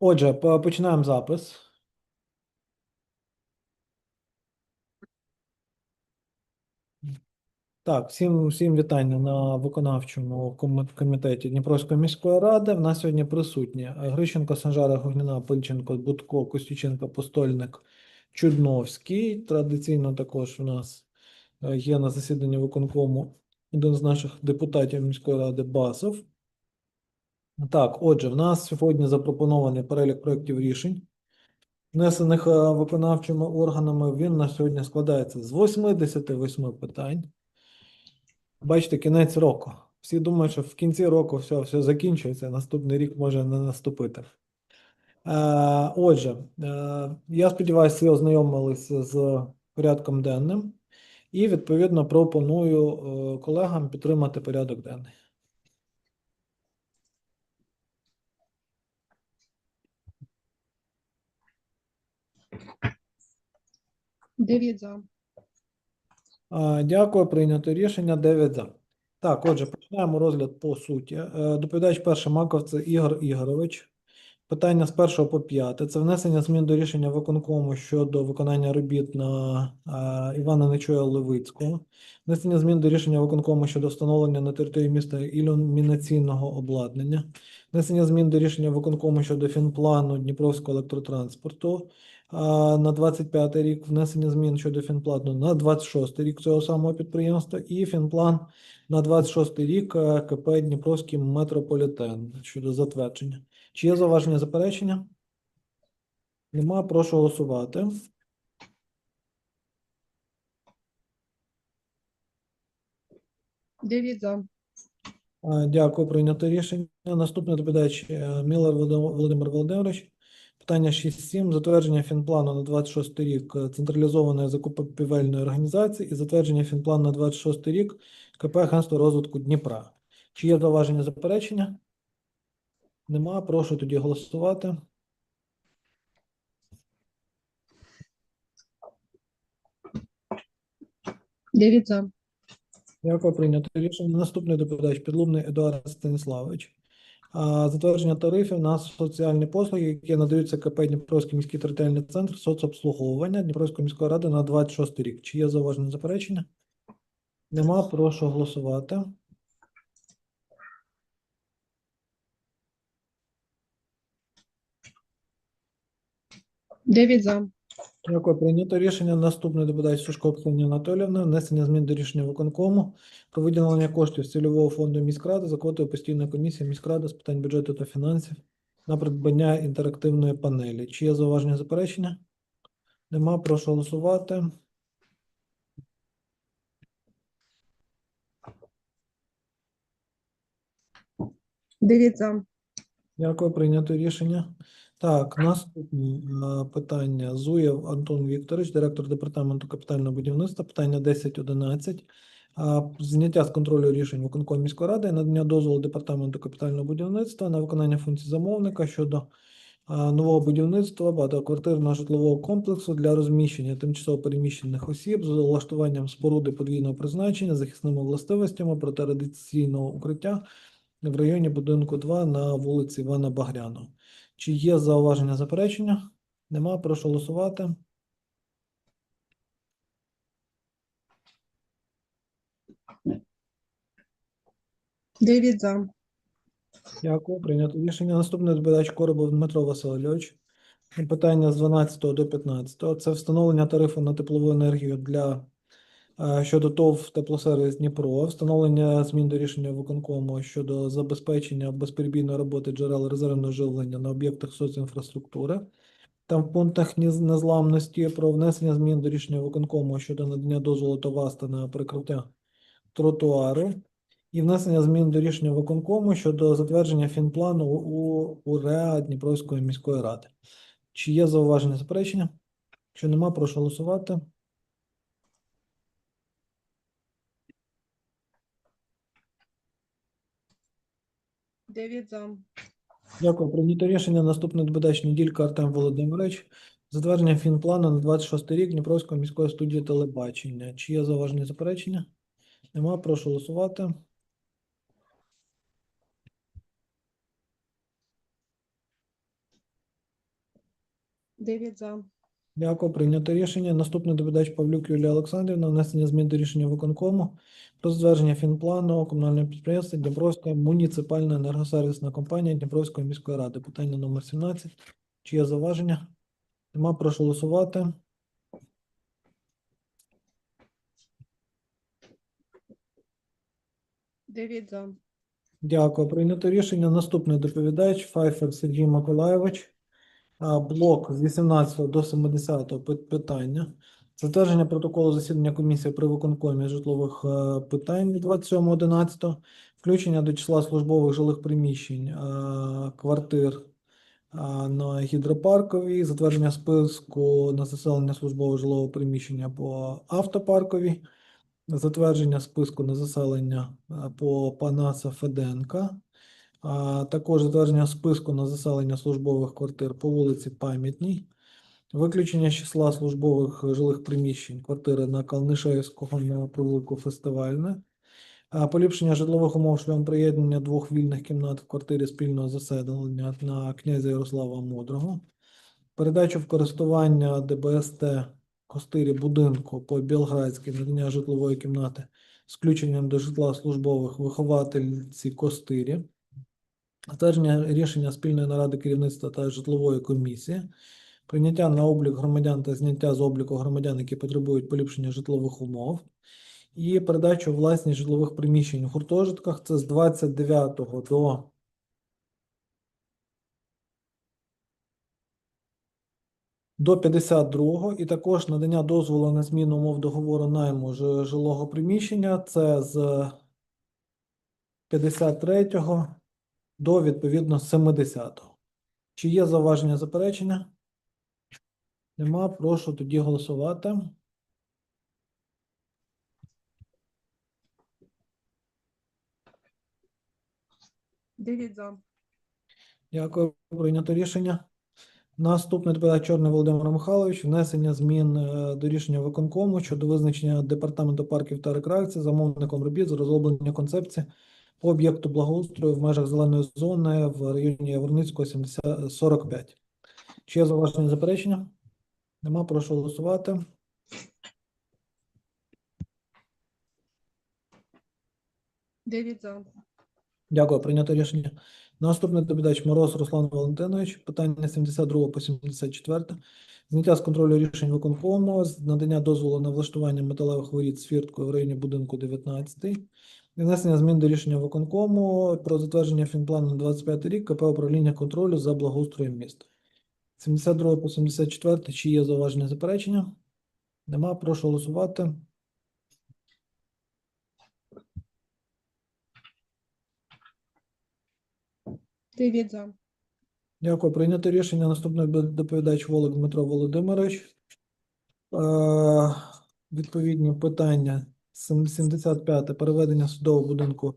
Отже, починаємо запис. Так, всім, всім вітання на виконавчому комітеті Дніпровської міської ради. В нас сьогодні присутні Грищенко, Санжара, Гогніна, Пильченко, Будко, Костюченко, Постольник, Чудновський. Традиційно також у нас е, є на засіданні виконкому один з наших депутатів міської ради Басов. Так, отже, в нас сьогодні запропонований перелік проєктів рішень, внесених е, виконавчими органами. Він на сьогодні складається з 88 питань. Бачите, кінець року. Всі думають, що в кінці року все, все закінчується, наступний рік може не наступити. Е, отже, е, я сподіваюся, всі ознайомилися з порядком денним і, відповідно, пропоную колегам підтримати порядок денний. Дев'ять за. А, Дякую, прийнято рішення 9 за. Так, отже, починаємо розгляд по суті. Е, Доповідач перший Маков це Ігор Ігорович. Питання з першого по п'яте. Це внесення змін до рішення виконкому щодо виконання робіт на е, Івана Нечуя Левицького. Внесення змін до рішення виконкому щодо встановлення на території міста ілюмінаційного обладнання. Внесення змін до рішення виконкому щодо фінплану Дніпровського електротранспорту на 25 рік, внесення змін щодо фінплану на 26 рік цього самого підприємства і фінплан на 26 рік е, КП Дніпровський метрополітен щодо затвердження. Чи є зауваження заперечення? Нема, прошу голосувати. Дев'ять за. Дякую, прийнято рішення. Наступний доповідач е, Володим- Володимир Володимирович. Питання 6.7. Затвердження фінплану на 26 рік централізованої закупівельної організації і затвердження фінплану на 26 рік КП Агентство розвитку Дніпра. Чи є зауваження заперечення? Нема. Прошу тоді голосувати. Дев'ять за. Дякую, прийнято рішення. Наступний доповідач Підлубний Едуард Станіславович. Затвердження тарифів на соціальні послуги, які надаються КП Дніпровський міський територіальний центр соцобслуговування Дніпровської міської ради на 26 рік. Чи є зауваження заперечення? Нема, прошу голосувати. Дев'ять за. Дякую, прийнято рішення. Наступний доповідач Сушко Оксана Анатоліївна. Внесення змін до рішення виконкому про виділення коштів з цільового фонду міськради за квотою постійної комісії міськради з питань бюджету та фінансів на придбання інтерактивної панелі. Чи є зауваження заперечення? Нема, прошу голосувати. Дев'ять за. Дякую, прийнято рішення. Так, наступне е, питання. Зуєв Антон Вікторович, директор департаменту капітального будівництва. Питання 1011. А, Зняття з контролю рішень виконкому міської ради надання дозволу департаменту капітального будівництва на виконання функцій замовника щодо нового будівництва багатоквартирного житлового комплексу для розміщення тимчасово переміщених осіб з влаштуванням споруди подвійного призначення, захисними властивостями протирадиційного укриття в районі будинку 2 на вулиці Івана Багряного. Чи є зауваження заперечення? Нема, прошу голосувати. Дев'ять за. Дякую, прийнято рішення. Наступний доповідач Коробов Дмитро Васильович. Питання з 12 до 15. Це встановлення тарифу на теплову енергію для щодо ТОВ Теплосервіс Дніпро, встановлення змін до рішення виконкому щодо забезпечення безперебійної роботи джерел резервного живлення на об'єктах соцінфраструктури. Там в пунктах незламності про внесення змін до рішення виконкому щодо надання дозволу ТОВАСТа на перекриття тротуару. І внесення змін до рішення виконкому щодо затвердження фінплану у УРЕА Дніпровської міської ради. Чи є зауваження заперечення? Якщо нема, прошу голосувати. Дев'ять за. Дякую. Прийнято рішення. Наступний доповідач неділька Артем Володимирович. Затвердження фінплану на 26 рік Дніпровської міської студії телебачення. Чи є зауваження заперечення? Нема, прошу голосувати. Дев'ять за. Дякую, прийнято рішення. Наступний доповідач Павлюк Юлія Олександрівна, внесення змін до рішення виконкому про затвердження фінплану комунального підприємства Дніпровська муніципальна енергосервісна компанія Дніпровської міської ради. Питання номер 17. Чи є заваження? Нема, прошу голосувати. Дев'ять за. Дякую. Прийнято рішення. Наступний доповідач Файфер Сергій Миколайович. Блок з 18 до 70 пи- питання. Затвердження протоколу засідання комісії при виконкомі житлових е, питань від 27.11. Включення до числа службових жилих приміщень е, квартир е, на гідропарковій, затвердження списку на заселення службового жилого приміщення по автопарковій, затвердження списку на заселення по Панаса Феденка, також затвердження списку на заселення службових квартир по вулиці Пам'ятній, виключення числа службових жилих приміщень квартири на Калнишевського на провулку Фестивальне, поліпшення житлових умов шляхом приєднання двох вільних кімнат в квартирі спільного заселення на князя Ярослава Мудрого, передачу в користування ДБСТ костирі будинку по Білградській надання житлової кімнати з включенням до житла службових виховательці костирі, затвердження рішення спільної наради керівництва та житлової комісії, прийняття на облік громадян та зняття з обліку громадян, які потребують поліпшення житлових умов, і передачу власність житлових приміщень у гуртожитках. Це з 29 до до 52-го, і також надання дозволу на зміну умов договору найму жилого приміщення. Це з 53-го до відповідно 70-го. Чи є зауваження заперечення? Нема. Прошу тоді голосувати. Дев'ять за. Дякую, прийнято рішення. Наступний доповідач Чорний Володимир Михайлович. Внесення змін е, до рішення виконкому щодо визначення департаменту парків та рекреації замовником робіт з розроблення концепції по об'єкту благоустрою в межах зеленої зони в районі Яворницького 70 45. Чи є зауваження заперечення? Нема, прошу голосувати. Дев'ять за. Дякую, прийнято рішення. Наступний доповідач Мороз Руслан Валентинович. Питання 72 по 74. Зняття з контролю рішень виконкому, надання дозволу на влаштування металевих воріт з фірткою в районі будинку 19. Внесення змін до рішення виконкому про затвердження фінплану на 25 рік КП управління контролю за благоустроєм міста. 72 по 74. Чи є зауваження заперечення? Нема. Прошу голосувати. Дев'ять за. Дякую. Прийнято рішення. Наступний доповідач Волик Дмитро Володимирович. Е, Відповідні питання. Сем- 75. Переведення судового будинку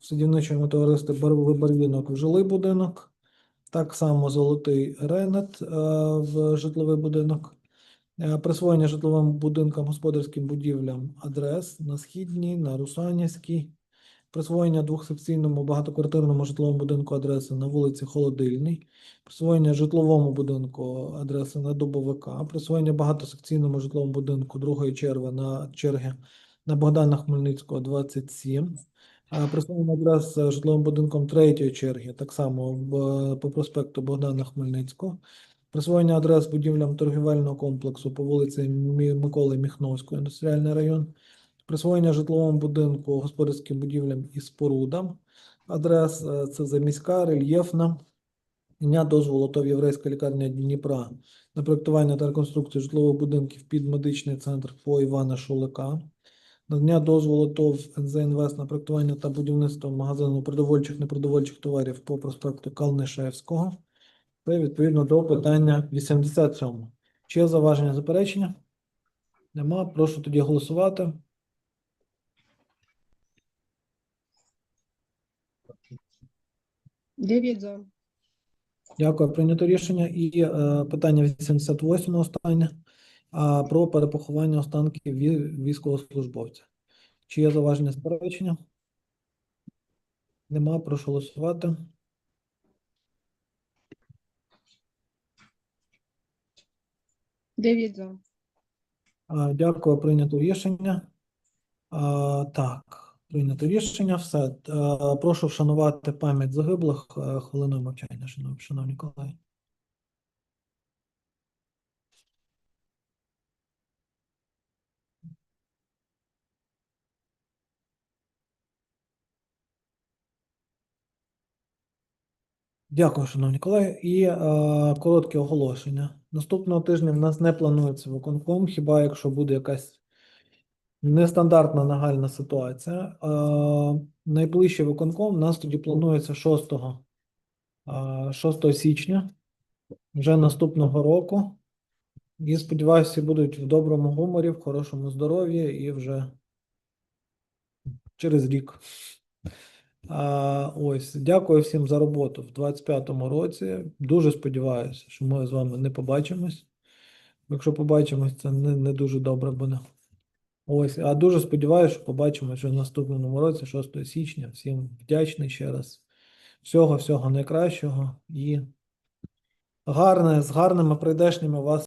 в садівничому товаристві барвінок в жилий будинок. Так само Золотий Ренет е, в житловий будинок. Е, Присвоєння житловим будинкам, господарським будівлям адрес на Східній, на Русанівській. Присвоєння двохсекційному багатоквартирному житловому будинку адреси на вулиці Холодильній, присвоєння житловому будинку адреси на Дубовика, присвоєння багатосекційному житловому будинку другої черги на черги на Богдана Хмельницького 27, а присвоєння адрес е, житловим будинком третьої черги, так само по проспекту Богдана Хмельницького. Присвоєння адрес будівлям торгівельного комплексу по вулиці Миколи Міхновського, індустріальний район присвоєння житловому будинку, господарським будівлям і спорудам. Адрес е, це заміська, рельєфна. Дня дозволу ТОВ Єврейська лікарня Дніпра на проєктування та реконструкцію житлових будинків під медичний центр по Івана Шулика. Надання дозволу ТОВ НЗ Інвест на проєктування та будівництво магазину продовольчих непродовольчих товарів по проспекту Калнишевського. Це відповідно до питання 87. Чи є заваження заперечення? Нема. Прошу тоді голосувати. Дев'ять за. Дякую, прийнято рішення. І е, питання 88 останнє про перепоховання останків військовослужбовця. Чи є зауваження заперечення? Нема, прошу голосувати. Дев'ять за. А, Дякую, прийнято рішення. А, Так, прийнято рішення. Все. А, Прошу вшанувати пам'ять загиблих е, хвилиною мовчання, шановні колеги. Дякую, шановні колеги. І е, коротке оголошення. Наступного тижня в нас не планується виконком, хіба якщо буде якась нестандартна нагальна ситуація. Е, найближчий виконком у нас тоді планується 6, е, 6 січня, вже наступного року. І сподіваюся, всі будуть в доброму гуморі, в хорошому здоров'ї і вже через рік. А, ось, дякую всім за роботу в 25-му році. Дуже сподіваюся, що ми з вами не побачимось. Якщо побачимось, це не, не дуже добре буде. Ось, а дуже сподіваюся, що побачимось вже в наступному році, 6 січня. Всім вдячний ще раз. Всього, всього найкращого і гарне, з гарними прийдешніми вас.